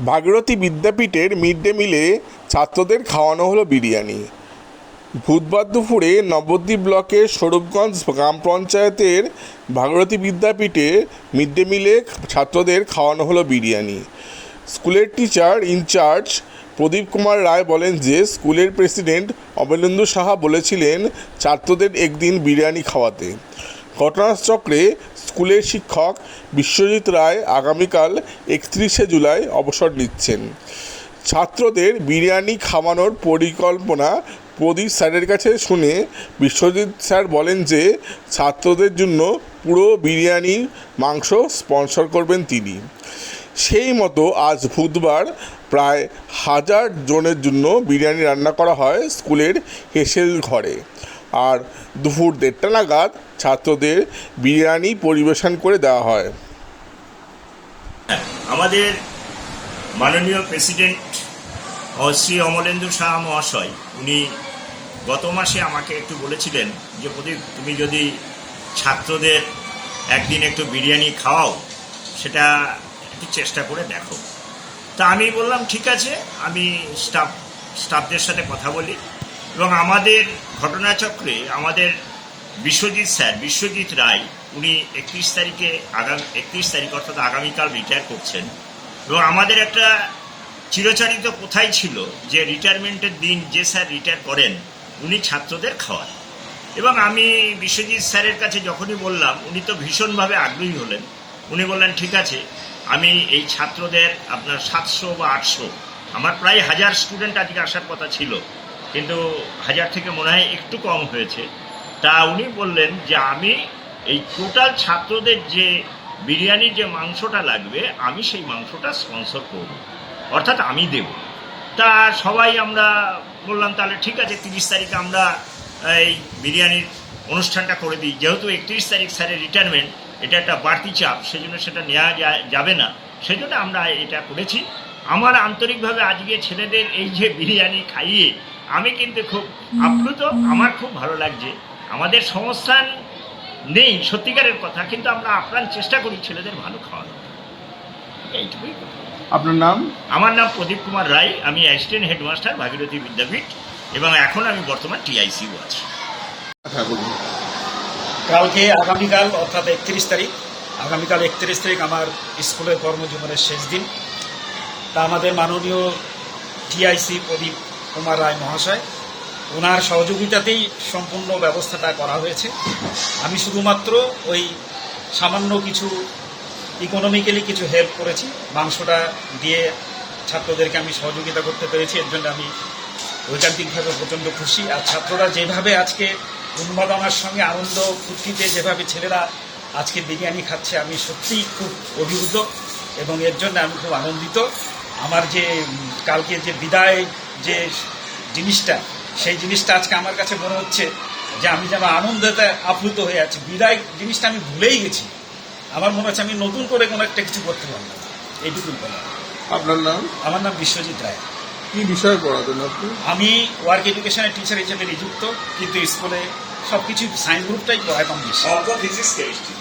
Bhagirathi বিদ্যাপীঠের mid day মিলে ছাত্রদের খাওয়ানো হলো বিরিয়ানি। বুধবার দুপুরে নবদ্বীপ ব্লকের স্বরূপগঞ্জ গ্রাম পঞ্চায়েতের ভাগীরথী বিদ্যাপীঠে মিড ডে মিলে ছাত্রদের খাওয়ানো হলো বিরিয়ানি। স্কুলের teacher in charge Pradip Kumar Roy বলেন যে, স্কুলের প্রেসিডেন্ট অমলেন্দু সাহা বলেছিলেন, ছাত্রদের একদিন বিরিয়ানি খাওয়াতে। ঘটনাচক্রে স্কুলের শিক্ষক বিশ্বজিৎ রায় আগামীকাল একত্রিশে জুলাই অবসর নিচ্ছেন। ছাত্রদের বিরিয়ানি খাওয়ানোর পরিকল্পনা প্রদীপ স্যারের কাছে শুনে বিশ্বজিৎ স্যার বলেন যে, ছাত্রদের জন্য পুরো বিরিয়ানির মাংস স্পন্সর করবেন তিনি। সেই মতো আজ বুধবার প্রায় হাজার জনের জন্য বিরিয়ানি রান্না করা হয় স্কুলের হেসেল ঘরে। আর দুপুর দেড়টা নাগাদ ছাত্রদের বিরিয়ানি পরিবেশন করে দেওয়া হয়। আমাদের মাননীয় প্রেসিডেন্ট শ্রী অমলেন্দু শাহ মহাশয়, উনি গত মাসে আমাকে একটু বলেছিলেন যে, প্রদীপ, তুমি যদি ছাত্রদের একদিন একটু বিরিয়ানি খাওয়াও, সেটা একটু চেষ্টা করে দেখো। তা আমি বললাম, ঠিক আছে, আমি স্টাফ, স্টাফদের সাথে কথা বলি। এবং আমাদের ঘটনাচক্রে আমাদের বিশ্বজিৎ স্যার, বিশ্বজিৎ রায়, উনি একত্রিশ তারিখে আগাম, একত্রিশ তারিখ অর্থাৎ আগামীকাল রিটায়ার করছেন। এবং আমাদের একটা চিরচারিত কোথায় ছিল যে রিটায়ারমেন্টের দিন যে স্যার রিটায়ার করেন, উনি ছাত্রদের খাওয়ান। এবং আমি বিশ্বজিৎ স্যারের কাছে যখনই বললাম, উনি তো ভীষণভাবে আগ্রহী হলেন। উনি বললেন, ঠিক আছে, আমি এই ছাত্রদের আপনার সাতশো বা আটশো, আমার প্রায় হাজার স্টুডেন্ট আজকে আসার কথা ছিল। কিন্তু হাজার থেকে মনে হয় একটু কম হয়েছে। তা উনি বললেন যে, আমি এই টোটাল ছাত্রদের যে বিরিয়ানির যে মাংসটা লাগবে, আমি সেই মাংসটা স্পন্সর করব। অর্থাৎ আমি দেব। তা সবাই আমরা বললাম, তাহলে ঠিক আছে, তিরিশ তারিখে আমরা এই বিরিয়ানির অনুষ্ঠানটা করে দিই। যেহেতু একত্রিশ তারিখ স্যারের রিটায়ারমেন্ট এটা একটা বাড়তি চাপ, সেজন্য সেটা নেওয়া যাবে না। সেজন্য আমরা এটা করেছি। আমার আন্তরিকভাবে আজকে ছেলেদের এই যে বিরিয়ানি খাইয়ে আমি কিন্তু খুব আপ্লুত আমার খুব ভালো লাগছে। আমাদের সংস্থান নেই সত্যিকারের কথা কিন্তু আমরা আপ্রাণ চেষ্টা করি ছেলেদের ভালো খাওয়ানো এইটুকুই আপনার নাম? আমার নাম প্রদীপ কুমার রায় আমি অ্যাসিস্ট্যান্ট হেডমাস্টার ভাগীরথী বিদ্যাপীঠ এবং এখন আমি বর্তমান টিআইসিউ আছি। কালকে আগামীকাল অর্থাৎ একত্রিশ তারিখ আগামীকাল একত্রিশ তারিখ আমার স্কুলের কর্মজীবনের শেষ দিন। তা আমাদের মাননীয় টিআইসি প্রদীপ কুমার রায় মহাশয় ওনার সহযোগিতাতেই সম্পূর্ণ ব্যবস্থাটা করা হয়েছে। আমি শুধুমাত্র ওই সামান্য কিছু ইকোনমিক্যালি কিছু হেল্প করেছি, মাংসটা দিয়ে ছাত্রদেরকে আমি সহযোগিতা করতে পেরেছি, এর জন্য আমি ঐকান্তিকভাবে প্রচণ্ড খুশি। আর ছাত্ররা যেভাবে আজকে উন্মাদনার সঙ্গে আনন্দ ফুর্তিতে যেভাবে ছেলেরা আজকে বিরিয়ানি খাচ্ছে, আমি সত্যিই খুব অভিভূত এবং এর জন্য আমি খুব আনন্দিত। আমার যে কালকে যে বিদায় যে জিনিসটা সেই জিনিসটা আজকে আমার কাছে মনে হচ্ছে যে আমি যেন আনন্দতে আপ্লুত হয়ে আছি। বিদায় জিনিসটা আমি ভুলেই গেছি। আমার মনে হচ্ছে আমি নতুন করে কোনো একটা কিছু করতে পারলাম এইটুকুই বলা আপনার নাম? আমার নাম বিশ্বজিৎ রায়। কি বিষয়ে পড়াতেন আপনি? আমি ওয়ার্ক এডুকেশনের টিচার হিসেবে নিযুক্ত কিন্তু স্কুলে সব কিছু সায়েন্স গ্রুপটাই পড়াইতাম বেশি। অঙ্ক ফিজিক্স কেমিস্ট্রি